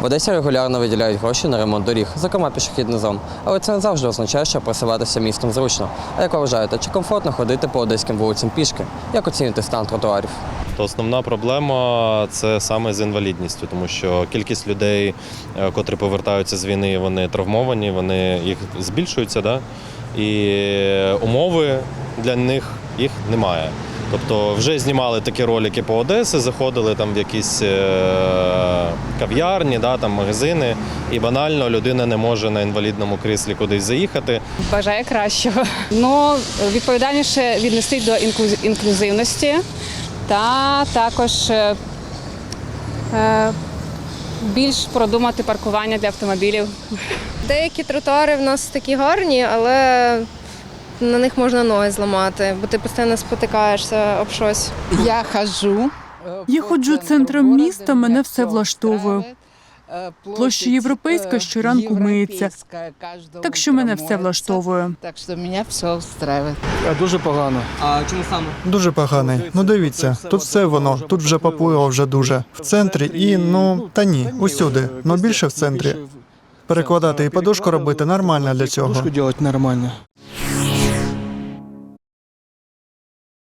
В Одесі регулярно виділяють гроші на ремонт доріг, зокрема пішохідних зон. Але це не завжди означає, що просуватися містом зручно. А як ви вважаєте, чи комфортно ходити по одеським вулицям пішки? Як оцінити стан тротуарів? То основна проблема це саме з інвалідністю, тому що кількість людей, е, котрі повертаються з війни, вони травмовані, вони їх збільшуються, да? і умови для них їх немає. Тобто вже знімали такі ролики по Одесі, заходили там в якісь е, кав'ярні, да, там магазини, і банально людина не може на інвалідному кріслі кудись заїхати. Бажає кращого. Ну, відповідальніше віднести до інклюз- інклюзивності та також е, е, більш продумати паркування для автомобілів. Деякі тротуари в нас такі гарні, але на них можна ноги зламати, бо ти постійно спотикаєшся об щось. Я хожу. Я ходжу центром міста, мене все влаштовує. Площа Європейська щоранку миється, Так що мене все влаштовує. Так що мене все встраює. Е, Дуже погано. А чому саме? Дуже поганий. Ну дивіться, тут все воно, тут вже поплило вже дуже. В центрі і ну та ні, усюди. Ну більше в центрі. Перекладати і подушку робити нормально для цього. Подушку робити нормально.